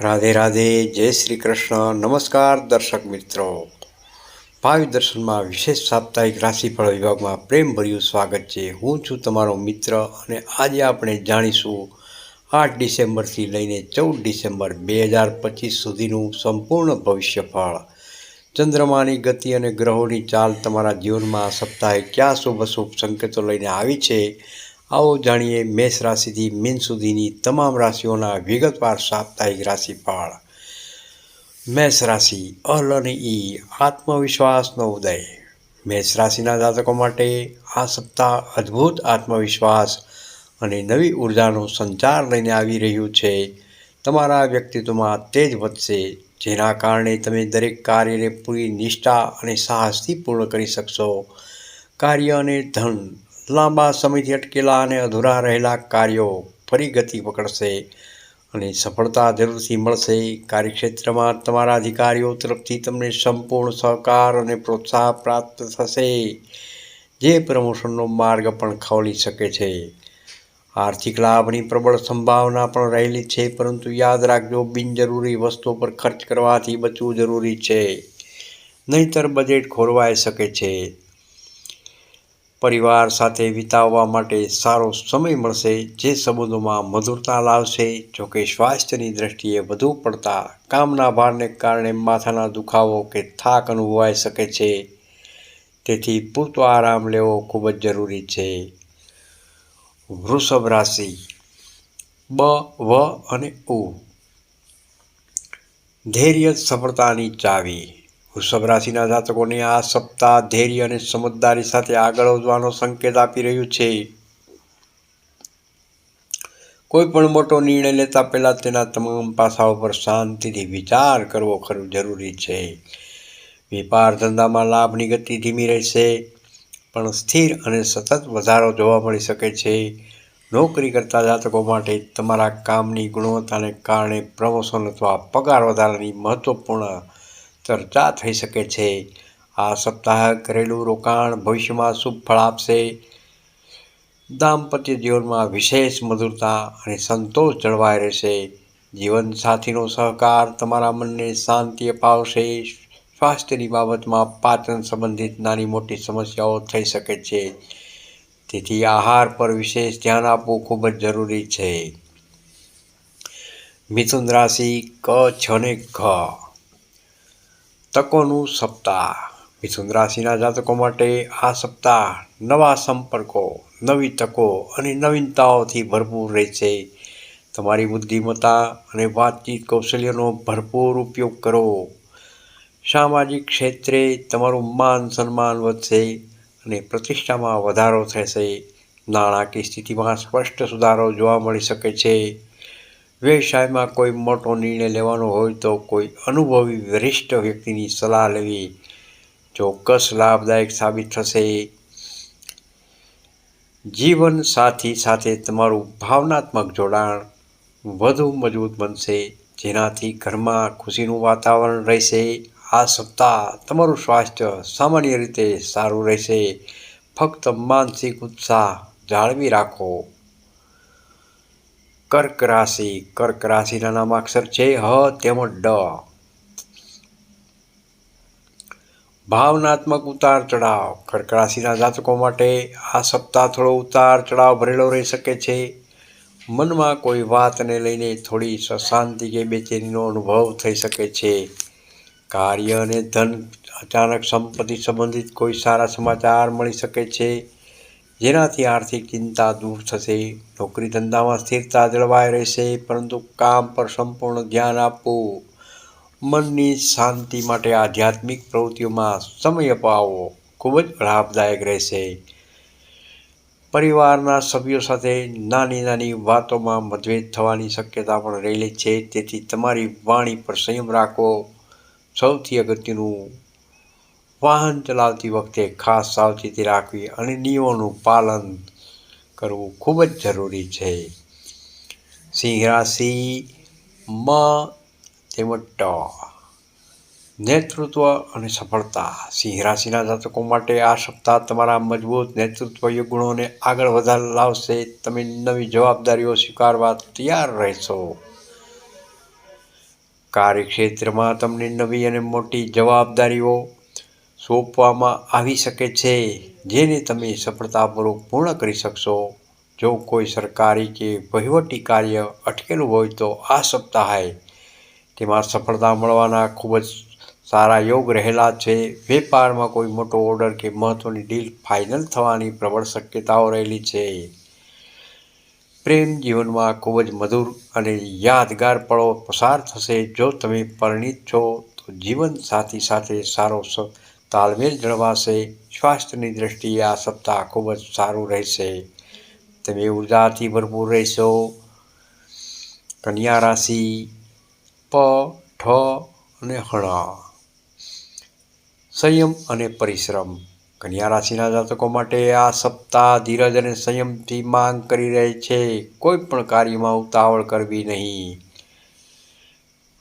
રાધે રાધે, જય શ્રી કૃષ્ણ. નમસ્કાર દર્શક મિત્રો. ભાવિ દર્શનમાં વિશેષ સાપ્તાહિક રાશિફળ વિભાગમાં પ્રેમભર્યું સ્વાગત છે. હું છું તમારો મિત્ર અને આજે આપણે જાણીશું આઠ ડિસેમ્બરથી લઈને ચૌદ ડિસેમ્બર બે હજાર પચીસ સુધીનું સંપૂર્ણ ભવિષ્યફળ. ચંદ્રમાની ગતિ અને ગ્રહોની ચાલ તમારા જીવનમાં આ સપ્તાહે કયા શુભ અશુભ સંકેતો લઈને આવી છે? આવો જાણીએ મેષ રાશિથી મીન સુધીની તમામ રાશિઓના વિગતવાર સાપ્તાહિક રાશિફળ. મેષ રાશિ અલ અને ઈ, આત્મવિશ્વાસનો ઉદય. મેષ રાશિના જાતકો માટે આ સપ્તાહ અદ્ભુત આત્મવિશ્વાસ અને નવી ઉર્જાનો સંચાર લઈને આવી રહ્યું છે. તમારા વ્યક્તિત્વમાં તેજ વધશે, જેના કારણે તમે દરેક કાર્યને પૂરી નિષ્ઠા અને સાહસથી પૂર્ણ કરી શકશો. કાર્ય અને ધન લાંબા સમયથી અટકેલા અને અધૂરા રહેલા કાર્યો ફરી ગતિ પકડશે અને સફળતા જરૂરથી મળશે. કાર્યક્ષેત્રમાં તમારા અધિકારીઓ તરફથી તમને સંપૂર્ણ સહકાર અને પ્રોત્સાહન પ્રાપ્ત થશે. જે પ્રમોશનનો માર્ગ પણ ખોલી શકે છે. આર્થિક લાભની પ્રબળ સંભાવના પણ રહેલી છે, પરંતુ યાદ રાખજો, બિનજરૂરી વસ્તુઓ પર ખર્ચ કરવાથી બચવું જરૂરી છે. નહીતર બજેટ ખોરવાઈ શકે છે. પરિવાર સાથે વિતાવવા માટે સારો સમય મળશે, જે સંબંધોમાં મધુરતા લાવશે. જોકે સ્વાસ્થ્યની દ્રષ્ટિએ વધુ પડતા કામના ભારને કારણે માથાના દુખાવો કે થાક અનુભવાઈ શકે છે. તેથી પૂરતો આરામ લેવો ખૂબ જ જરૂરી છે. વૃષભ રાશિ. બ, વ અને ઉ. ધૈર્ય સફળતાની ચાવી. વૃષભ રાશિના જાતકોને આ સપ્તાહ ધૈર્ય અને સમજદારી સાથે આગળ વધવાનો સંકેત આપી રહ્યું છે. કોઈ પણ મોટો નિર્ણય લેતા પહેલાં તેના તમામ પાસાઓ પર શાંતિથી વિચાર કરવો ખરું, જરૂરી છે. વેપાર ધંધામાં લાભની ગતિ ધીમી રહેશે, પણ સ્થિર અને સતત વધારો જોવા મળી શકે છે. નોકરી કરતા જાતકો માટે તમારા કામની ગુણવત્તાને કારણે પ્રમોશન અથવા પગાર વધારાની મહત્વપૂર્ણ ચર્ચા થઈ શકે છે. આ સપ્તાહ ઘરેલું રોકાણ ભવિષ્યમાં શુભ ફળ આપશે. દાંપત્ય જીવનમાં વિશેષ મધુરતા અને સંતોષ જળવાઈ રહેશે. જીવનસાથીનો સહકાર તમારા મનને શાંતિ અપાવશે. સ્વાસ્થ્યની બાબતમાં પાચન સંબંધિત નાની મોટી સમસ્યાઓ થઈ શકે છે. તેથી આહાર પર વિશેષ ધ્યાન આપવું ખૂબ જ જરૂરી છે. મિથુન રાશિ ક, છ ને ઘ. તકોનું સપ્તાહ. મિથુન રાશિના જાતકો માટે આ સપ્તાહ નવા સંપર્કો, નવી તકો અને નવીનતાઓથી ભરપૂર રહેશે. તમારી બુદ્ધિમત્તા અને વાતચીત કૌશલ્યનો ભરપૂર ઉપયોગ કરો. સામાજિક ક્ષેત્રે તમારું માન સન્માન વધશે અને પ્રતિષ્ઠામાં વધારો થશે. નાણાકીય સ્થિતિમાં સ્પષ્ટ સુધારો જોવા મળી શકે છે. વ્યવસાયમાં કોઈ મોટો નિર્ણય લેવાનો હોય તો કોઈ અનુભવી વરિષ્ઠ વ્યક્તિની સલાહ લેવી. ચોક્કસ લાભદાયક સાબિત થશે. જીવન સાથી સાથે તમારું ભાવનાત્મક જોડાણ વધુ મજબૂત બનશે. જેનાથી ઘરમાં ખુશીનું વાતાવરણ રહેશે. આ સપ્તાહ તમારું સ્વાસ્થ્ય સામાન્ય રીતે સારું રહેશે. ફક્ત માનસિક ઉત્સાહ જાળવી રાખો. કર્ક રાશિ, કર્ક રાશિના નામાક્ષર છે હ, તેમજ ડ. ભાવનાત્મક ઉતાર ચઢાવ. કર્ક રાશિના જાતકો માટે આ સપ્તાહ થોડો ઉતાર ચઢાવ ભરેલો રહી શકે છે. મનમાં કોઈ વાતને લઈને થોડી સશાંતિ કે બેચેનીનો અનુભવ થઈ શકે છે. કાર્ય અને ધન અચાનક સંપત્તિ સંબંધિત કોઈ સારા સમાચાર મળી શકે છે. જેનાથી આર્થિક ચિંતા દૂર થશે, નોકરી ધંધામાં સ્થિરતા જળવાઈ રહેશે, પરંતુ કામ પર સંપૂર્ણ ધ્યાન આપવું, મનની શાંતિ માટે આધ્યાત્મિક પ્રવૃત્તિઓમાં સમય અપાવવો ખૂબ જ લાભદાયક રહેશે. પરિવારના સભ્યો સાથે નાની નાની વાતોમાં મતભેદ થવાની શક્યતા પણ રહેલી છે, તેથી તમારી વાણી પર સંયમ રાખો સૌથી અગત્યનું વાહન ચલાવતી વખતે ખાસ સાવચેતી રાખવી અને નિયમોનું પાલન કરવું ખૂબ જ જરૂરી છે. સિંહ રાશિ મ તેમજ ટ. નેતૃત્વ અને સફળતા. સિંહ રાશિના જાતકો માટે આ સપ્તાહ તમારા મજબૂત નેતૃત્વય ગુણોને આગળ વધાર લાવશે. તમે નવી જવાબદારીઓ સ્વીકારવા તૈયાર રહેશો. કાર્યક્ષેત્રમાં તમને નવી અને મોટી જવાબદારીઓ સોંપવામાં આવી શકે છે, જેને તમે સફળતાપૂર્વક પૂર્ણ કરી શકશો. જો કોઈ સરકારી કે વહીવટી કાર્ય અટકેલું હોય તો આ સપ્તાહે તેમાં સફળતા મળવાના ખૂબ જ સારા યોગ રહેલા છે. વેપારમાં કોઈ મોટો ઓર્ડર કે મહત્ત્વની ડીલ ફાઇનલ થવાની પ્રબળ શક્યતાઓ રહેલી છે. પ્રેમ જીવનમાં ખૂબ જ મધુર અને યાદગાર પળો પસાર થશે. જો તમે પરિણિત છો, તો જીવન સાથી સાથે સારો તાલમેલ જળવાશે, સ્વાસ્થ્યની દ્રષ્ટિએ આ સપ્તાહ ખૂબ જ સારું રહેશે. તમે ઉર્જાથી ભરપૂર રહેશો. કન્યા રાશિ, પ, ઠ અને હણ સંયમ અને પરિશ્રમ. કન્યા રાશિના જાતકો માટે આ સપ્તાહ ધીરજ અને સંયમથી માંગ કરી રહી છે. કોઈ પણ કાર્યમાં ઉતાવળ કરવી નહીં.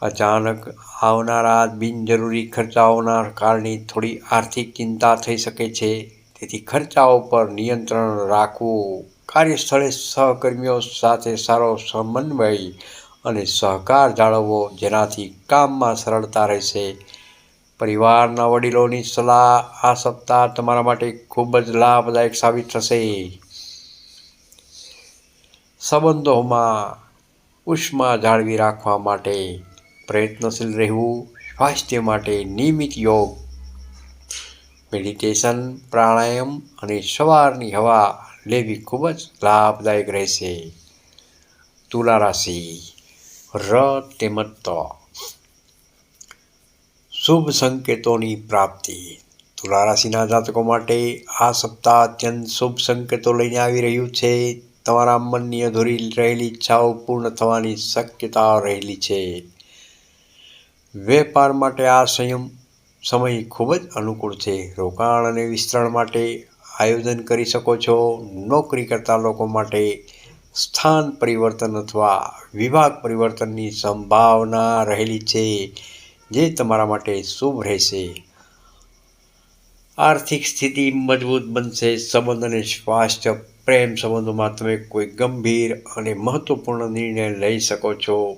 અચાનક આવનારા બિનજરૂરી ખર્ચાઓના કારણે થોડી આર્થિક ચિંતા થઈ શકે છે. તેથી ખર્ચાઓ પર નિયંત્રણ રાખવું કાર્યસ્થળે સહકર્મીઓ સાથે સારો સમન્વય અને સહકાર જાળવવો જેનાથી કામમાં સરળતા રહેશે. પરિવારના વડીલોની સલાહ આ સપ્તાહ તમારા માટે ખૂબ જ લાભદાયક સાબિત થશે. સંબંધોમાં ઉષ્મા જાળવી રાખવા માટે પ્રયત્નશીલ રહેવું સ્વાસ્થ્ય માટે નિયમિત યોગ મેડિટેશન પ્રાણાયામ અને સવારની હવા લેવી ખૂબ જ લાભદાયક રહેશે. તુલા રાશિ ર તેમજ ત. શુભ સંકેતોની પ્રાપ્તિ. તુલા રાશિના જાતકો માટે આ સપ્તાહ અત્યંત શુભ સંકેતો લઈને આવી રહ્યું છે. તમારા મનની અધૂરી રહેલી ઈચ્છાઓ પૂર્ણ થવાની શક્યતા રહેલી છે. વેપાર માટે આ સંયમ સમય ખૂબ જ અનુકૂળ છે. રોકાણ અને વિસ્તરણ માટે આયોજન કરી શકો છો. નોકરી કરતા લોકો માટે સ્થાન પરિવર્તન અથવા વિભાગ પરિવર્તનની સંભાવના રહેલી છે, જે તમારા માટે શુભ રહેશે. આર્થિક સ્થિતિ મજબૂત બનશે. સંબંધ અને સ્વાસ્થ્ય, પ્રેમ સંબંધોમાં તમે કોઈ ગંભીર અને મહત્ત્વપૂર્ણ નિર્ણય લઈ શકો છો.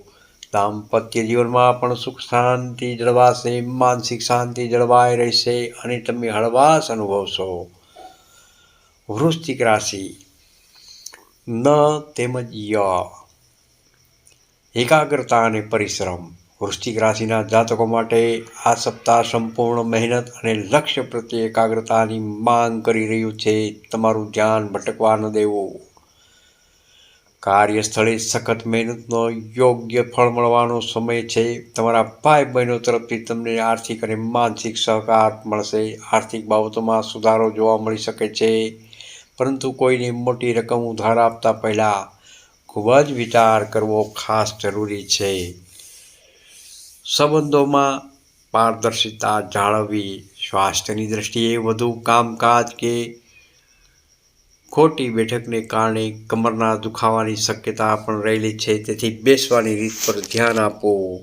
દાંપત્ય જીવનમાં પણ સુખ શાંતિ જળવાશે, માનસિક શાંતિ જળવાઈ રહેશે અને તમે હળવાશ અનુભવશો. વૃશ્ચિક રાશિ. ન તેમજ ય. એકાગ્રતા અને પરિશ્રમ. વૃશ્ચિક રાશિના જાતકો માટે આ સપ્તાહ સંપૂર્ણ મહેનત અને લક્ષ્ય પ્રત્યે એકાગ્રતાની માંગ કરી રહ્યું છે. તમારું ધ્યાન ભટકવા ન દેવું. કાર્યસ્થળે સખત મહેનતનો યોગ્ય ફળ મળવાનો સમય છે. તમારા ભાઈ બહેનો તરફથી તમને આર્થિક અને માનસિક સહકાર મળશે. આર્થિક બાબતોમાં સુધારો જોવા મળી શકે છે. પરંતુ કોઈને મોટી રકમ ઉધાર આપતા પહેલાં ખૂબ જ વિચાર કરવો ખાસ જરૂરી છે. સંબંધોમાં પારદર્શિતા જાળવવી સ્વાસ્થ્યની દ્રષ્ટિએ વધુ કામકાજ કે ખોટી બેઠકને કારણે કમરના દુખાવાની શક્યતા પણ રહેલી છે. તેથી બેસવાની રીત પર ધ્યાન આપો.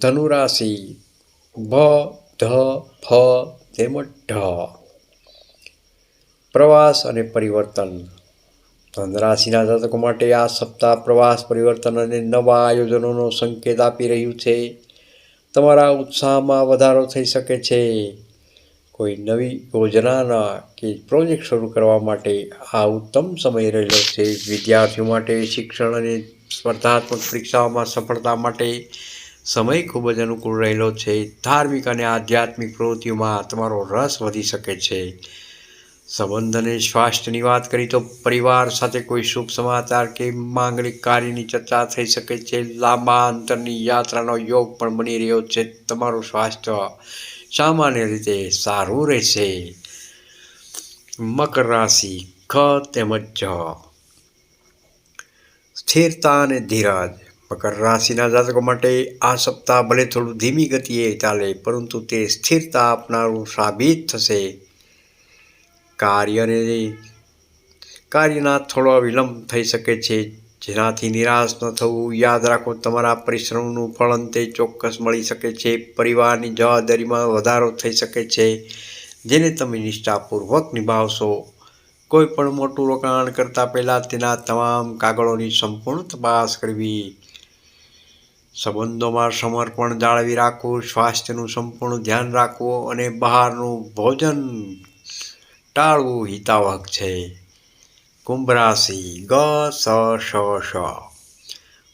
ધનુરાશિ, ભ, ધ, ફ, તેમજ ઢ. પ્રવાસ અને પરિવર્તન. ધનરાશિના જાતકો માટે આ સપ્તાહ પ્રવાસ, પરિવર્તન અને નવા આયોજનોનો સંકેત આપી રહ્યું છે. તમારા ઉત્સાહમાં વધારો થઈ શકે છે. કોઈ નવી યોજનાના કે પ્રોજેક્ટ શરૂ કરવા માટે આ ઉત્તમ સમય રહેલો છે. વિદ્યાર્થીઓ માટે શિક્ષણ અને સ્પર્ધાત્મક પરીક્ષાઓમાં સફળતા માટે સમય ખૂબ જ અનુકૂળ રહેલો છે. ધાર્મિક અને આધ્યાત્મિક પ્રવૃત્તિઓમાં તમારો રસ વધી શકે છે. સંબંધ અને સ્વાસ્થ્યની વાત કરી તો પરિવાર સાથે કોઈ શુભ સમાચાર કે માંગલિક કાર્યની ચર્ચા થઈ શકે છે. લાંબા અંતરની યાત્રાનો યોગ પણ બની રહ્યો છે. તમારું સ્વાસ્થ્ય સામાન્ય રીતે સારું રહેશે. મકર રાશિ ખ તેમજ જ. સ્થિરતા અને ધીરજ. મકર રાશિના જાતકો માટે આ સપ્તાહ ભલે થોડું ધીમી ગતિએ ચાલે, પરંતુ તે સ્થિરતા આપનારું સાબિત થશે. કાર્યને કાર્યના થોડો વિલંબ થઈ શકે છે. જેનાથી નિરાશ ન થવું. યાદ રાખો, તમારા પરિશ્રમનું ફળ અંતે ચોક્કસ મળી શકે છે. પરિવારની જવાબદારીમાં વધારો થઈ શકે છે. જેને તમે નિષ્ઠાપૂર્વક નિભાવશો. કોઈ પણ મોટું રોકાણ કરતાં પહેલાં તેના તમામ કાગળોની સંપૂર્ણ તપાસ કરવી. સંબંધોમાં સમર્પણ જાળવી રાખવું. સ્વાસ્થ્યનું સંપૂર્ણ ધ્યાન રાખવું અને બહારનું ભોજન ટાળવું હિતાવક છે. કુંભ રાશિ ગ, સ શ શ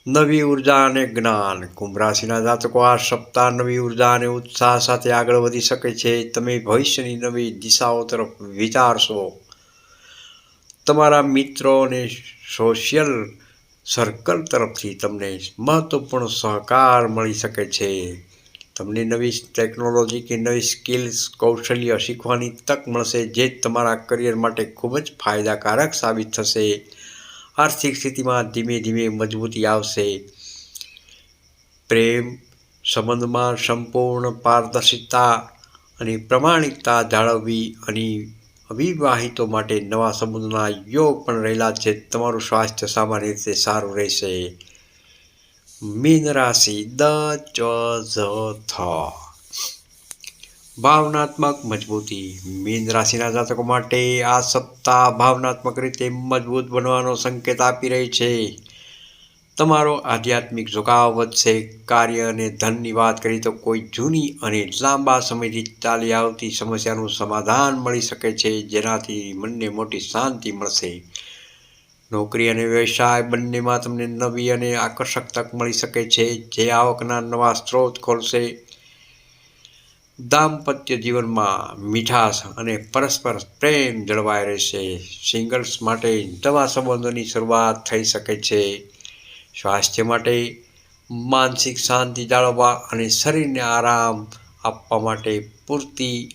નવી ઊર્જા અને જ્ઞાન. કુંભ રાશિના જાતકો આ સપ્તાહ નવી ઊર્જા અને ઉત્સાહ સાથે આગળ વધી શકે છે. તમે ભવિષ્યની નવી દિશાઓ તરફ વિચારશો. તમારા મિત્રો અને સોશિયલ સર્કલ તરફથી તમને મહત્વપૂર્ણ સહકાર મળી શકે છે. તમને નવી ટેકનોલોજી કે નવી સ્કિલ્સ કૌશલ્ય શીખવાની તક મળશે, જે તમારા કરિયર માટે ખૂબ જ ફાયદાકારક સાબિત થશે. આર્થિક સ્થિતિમાં ધીમે ધીમે મજબૂતી આવશે. પ્રેમ, સંબંધમાં સંપૂર્ણ પારદર્શિતા અને પ્રમાણિકતા જાળવવી અને અવિવાહિતો માટે નવા સંબંધના યોગ પણ રહેલા છે. તમારું સ્વાસ્થ્ય સામાન્ય રીતે સારું રહેશે. મીન રાશિ દ, ચ, ઝ, થ. ભાવનાત્મક મજબૂતી. મીન રાશિના જાતકો માટે આ સપ્તાહ ભાવનાત્મક રીતે મજબૂત બનવાનો સંકેત આપી રહી છે. તમારો આધ્યાત્મિક ઝુકાવ વધશે. કાર્ય અને ધનની વાત કરી તો કોઈ જૂની અને લાંબા સમયથી ચાલી આવતી સમસ્યાનું સમાધાન મળી શકે છે. જેનાથી મનને મોટી શાંતિ મળશે. નોકરી અને વ્યવસાય બંનેમાં તમને નવી અને આકર્ષક તક મળી શકે છે. જે આવકના નવા સ્ત્રોત ખોલશે. દાંપત્ય જીવનમાં મીઠાશ અને પરસ્પર પ્રેમ જળવાઈ રહેશે. સિંગલ્સ માટે નવા સંબંધોની શરૂઆત થઈ શકે છે. સ્વાસ્થ્ય માટે માનસિક શાંતિ જાળવવા અને શરીરને આરામ આપવા માટે પૂરતી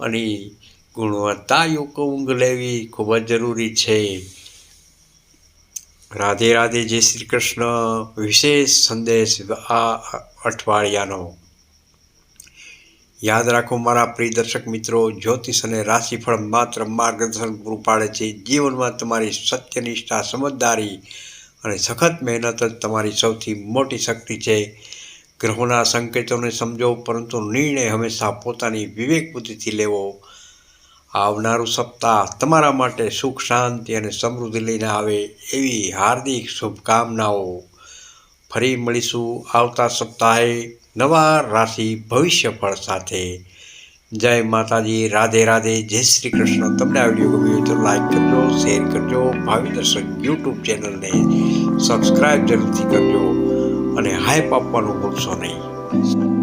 અને ગુણવત્તાયુક્ત ઊંઘ લેવી ખૂબ જ જરૂરી છે. રાધે રાધે જય શ્રી કૃષ્ણ. વિશેષ સંદેશ આ અઠવાડિયાનો. યાદ રાખો મારા પ્રિય દર્શક મિત્રો, જ્યોતિષ અને રાશિફળ માત્ર માર્ગદર્શન પૂરું પાડે છે. જીવનમાં તમારી સત્યનિષ્ઠા, સમજદારી અને સખત મહેનત જ તમારી સૌથી મોટી શક્તિ છે. ગ્રહોના સંકેતોને સમજો, પરંતુ નિર્ણય હંમેશા પોતાની વિવેક બુદ્ધિથી લેવો. આવનારું સપ્તાહ તમારા માટે સુખ, શાંતિ અને સમૃદ્ધિ લઈને આવે એવી હાર્દિક શુભકામનાઓ. ફરી મળીશું આવતા સપ્તાહે નવા રાશિ ભવિષ્યફળ સાથે. જય માતાજી, રાધે રાધે, જય શ્રી કૃષ્ણ. તમને આ વીડિયો ગમ્યો તો લાઈક કરજો, શેર કરજો, ભાવિ દર્શક યુટ્યુબ ચેનલને સબસ્ક્રાઈબ જરૂરથી કરજો અને હાઈપ આપવાનું ભૂલશો નહીં.